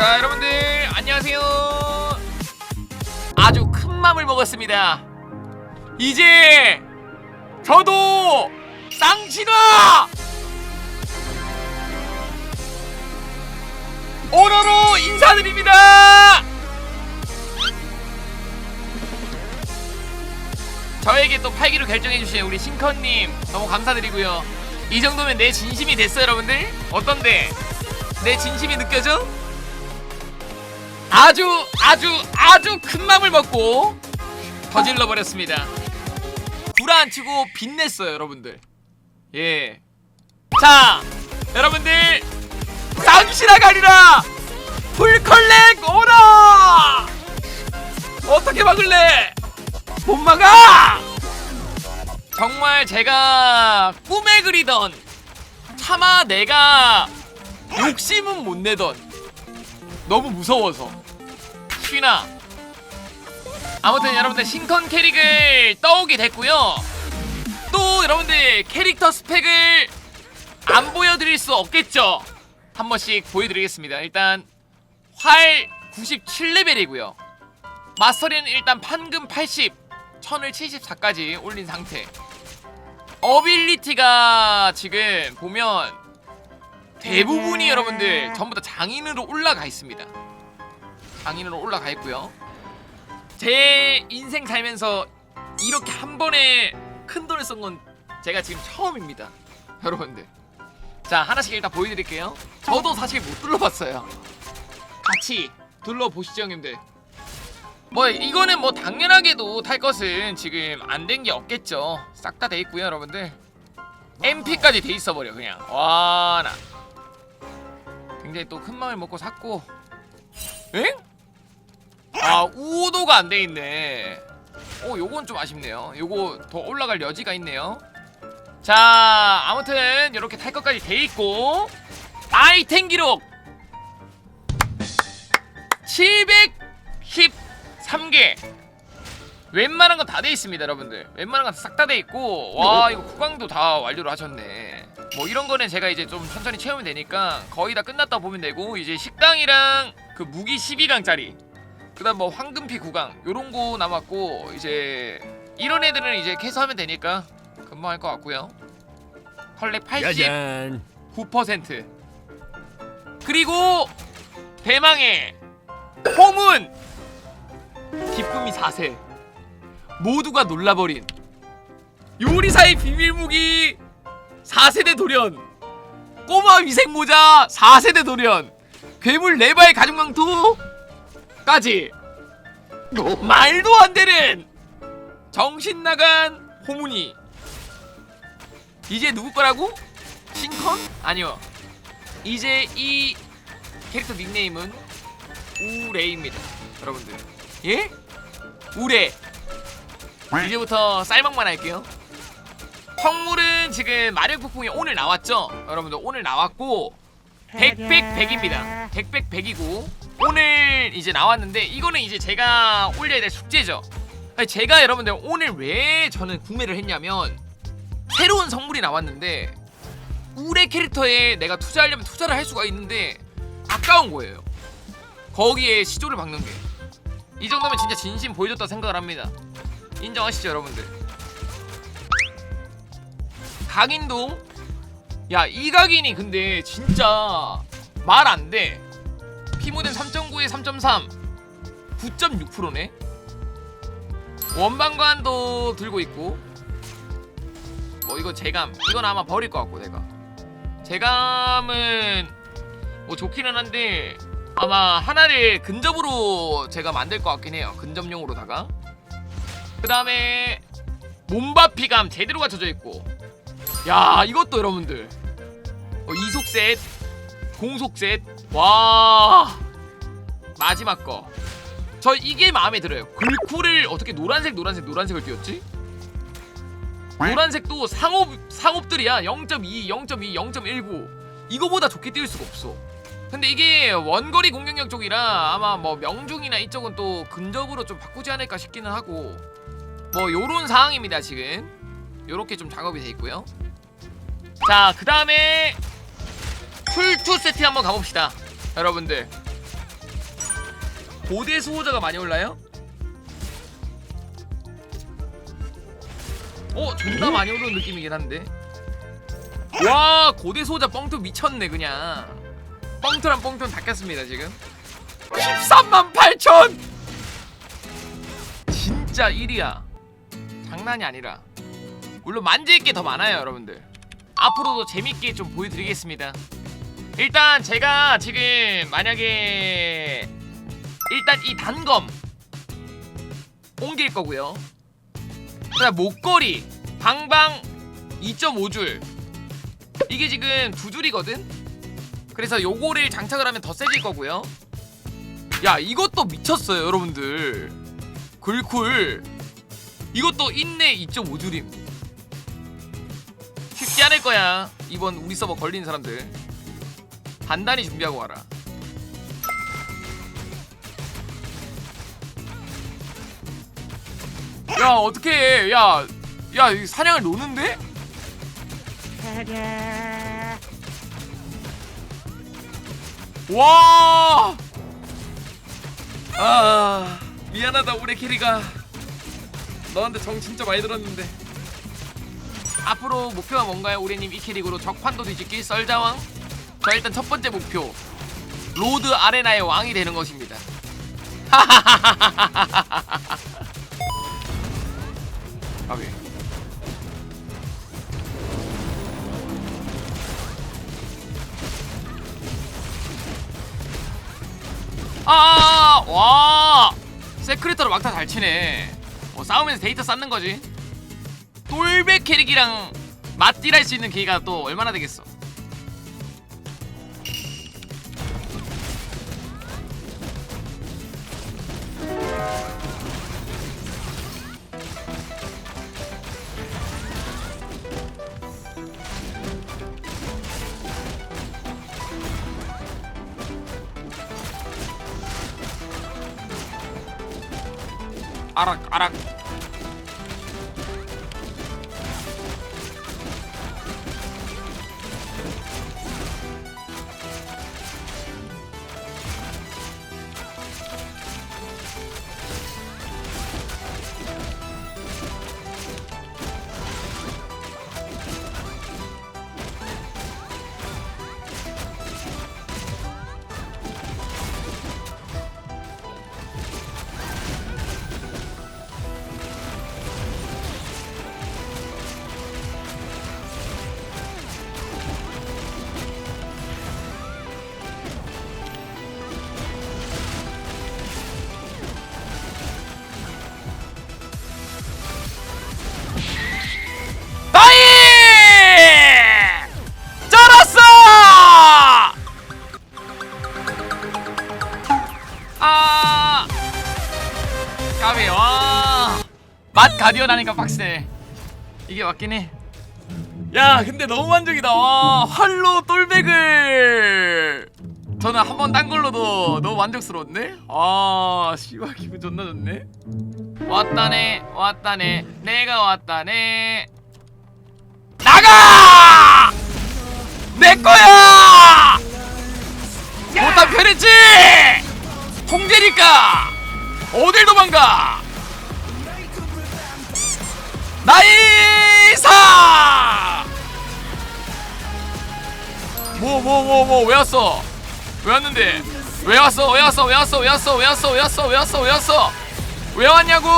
자 여러분들 안녕하세요. 아주 큰 맘을 먹었습니다. 이제 저도 쌍신화 오너로 인사드립니다! 저에게 또 팔기로 결정해주신 우리 싱커님 너무 감사드리고요. 이 정도면 내 진심이 됐어요 여러분들? 어떤데? 내 진심이 느껴져? 아주 아주 아주 큰 맘을 먹고 저질러 버렸습니다. 구라 안 치고 빛냈어요, 여러분들. 예. 자, 여러분들 쌍시라 가리라 풀컬렉 오라. 어떻게 막을래? 못 막아. 정말 제가 꿈에 그리던 차마 내가 욕심은 못 내던 너무 무서워서 쉬나. 아무튼 여러분들 신컨 캐릭을 떠오게 됐고요. 또 여러분들 캐릭터 스펙을 안 보여드릴 수 없겠죠? 한 번씩 보여드리겠습니다. 일단 활 97레벨이고요. 마스터리는 일단 판금 80 천을 74까지 올린 상태. 어빌리티가 지금 보면 대부분이 여러분들 전부 다 장인으로 올라가 있습니다. 장인으로 올라가 있고요. 제 인생 살면서 이렇게 한 번에 큰 돈을 쓴 건 제가 지금 처음입니다. 여러분들. 자, 하나씩 일단 보여드릴게요. 저도 사실 못 둘러봤어요. 같이 둘러보시죠, 형님들. 뭐 이거는 뭐 당연하게도 탈 것은 지금 안 된 게 없겠죠. 싹 다 돼 있고요, 여러분들. MP까지 돼 있어 버려 그냥. 와 나. 굉장히 또 큰 마음을 먹고 샀고 엥? 아 우도가 안 돼 있네. 어 요건 좀 아쉽네요. 요거 더 올라갈 여지가 있네요. 자 아무튼 이렇게 탈 것까지 돼 있고 아이템 기록! 713개! 웬만한 건 다 돼 있습니다 여러분들. 웬만한 건 싹 다 돼 있고 와 이거 구강도 다 완료를 하셨네. 뭐 이런 거는 제가 이제 좀 천천히 채우면 되니까 거의 다 끝났다 보면 되고 이제 식당이랑 그 무기 12강짜리 그다음 뭐 황금피 구강 요런 거 남았고 이제 이런 애들은 이제 캐서하면 되니까 금방 할 것 같고요. 컬렉 89% 짜잔. 그리고 대망의 홈은 기쁨이 4세. 모두가 놀라버린 요리사의 비밀무기 4세대 돌연. 꼬마 위생모자 4세대 돌연. 괴물 레바의 가죽망토 까지. 말도 안 되는 정신 나간 호문이. 이제 누구 거라고? 싱컨? 아니요. 이제 이 캐릭터 닉네임은 우레입니다 여러분들. 예? 우레. 이제부터 쌀먹만 할게요. 성물은 지금 마력 폭풍이 오늘 나왔죠? 여러분들 오늘 나왔고 백백 백입니다. 백백 백이고 오늘 이제 나왔는데 이거는 이제 제가 올려야 될 숙제죠 아니, 제가 여러분들 오늘 왜 저는 구매를 했냐면 새로운 성물이 나왔는데 우레 캐릭터에 내가 투자하려면 투자를 할 수가 있는데 아까운 거예요. 거기에 시조를 박는 게. 이 정도면 진짜 진심 보여줬다 생각을 합니다. 인정하시죠, 여러분들? 각인도 야, 이 각인이 근데 진짜 말 안 돼. 피모덴 3.9에 3.3 9.6%네. 원방관도 들고 있고. 뭐 이거 제감. 이건 아마 버릴 것 같고 내가. 제감은 뭐 좋기는 한데 아마 하나를 근접으로 제가 만들 것 같긴 해요. 근접용으로다가. 그 다음에 몸바피감 제대로 갖춰져 있고. 야 이것도 여러분들. 어, 이속 셋 공속 셋 와. 마지막 거. 저 이게 마음에 들어요. 글쿨을 어떻게 노란색 노란색 노란색을 띄웠지? 노란색도 상업 상업들이야. 0.2, 0.2, 0.19 이거보다 좋게 띄울 수가 없어. 근데 이게 원거리 공격력 쪽이라 아마 뭐 명중이나 이쪽은 또 근접으로 좀 바꾸지 않을까 싶기는 하고. 뭐 요런 상황입니다 지금. 요렇게 좀 작업이 돼 있고요. 자 그 다음에 풀투 세트 한번 가봅시다. 여러분들. 고대 수호자가 많이 올라요? 어 존나 많이 오르는 느낌이긴 한데. 와 고대 수호자 뻥투 미쳤네 그냥. 뻥투랑 뻥투는 닦였습니다 지금. 13만 8천! 진짜 1위야. 장난이 아니라. 물론 만질 게 더 많아요 여러분들. 앞으로도 재밌게 좀 보여드리겠습니다 일단 제가 지금 만약에 일단 이 단검 옮길 거고요. 그다음 목걸이 방방 2.5줄. 이게 지금 두 줄이거든? 그래서 요거를 장착을 하면 더 세질 거고요. 야 이것도 미쳤어요 여러분들. 굴쿨. 이것도 인내 2.5줄임. 쉽지 않을 거야 이번 우리 서버 걸린 사람들 단단히 준비하고 와라. 야 어떻게 야야 이 사냥을 노는데? 와! 아 미안하다 우리 캐리가. 너한테 정 진짜 많이 들었는데. 앞으로 목표가 뭔가요? 우리님 이 캐릭으로 적판도 뒤집기 썰자왕 자 일단 첫 번째 목표 로드 아레나의 왕이 되는 것입니다 가비 아, 와, 세크리터로 막타 잘 치네. 뭐 싸우면서 데이터 쌓는 거지. 똘백 캐릭이랑 맞딜할 수 있는 기회가 또 얼마나 되겠어. আরাক আরাক। 까비 와맛 가디언 하니까 빡세 이게 맞긴 해야 근데 너무 만족이다. 와 활로 똘백을. 저는 한 번 딴 걸로도 너무 만족스러웠네. 아 씨발 기분 존나 좋네. 왔다네 왔다네. 내가 왔다네. 나가! 내 거야! 못한 편했지! 홍제니까 어딜 도망가. 나이사! 뭐 뭐 뭐 뭐 왜 왔어? 왜 왔는데? 왜 왔어 왜 왔어? 왜 왔어? 왜 왔어? 왜 왔어? 왜 왔어? 왜 왔어? 왜 왔어? 왜 왔냐고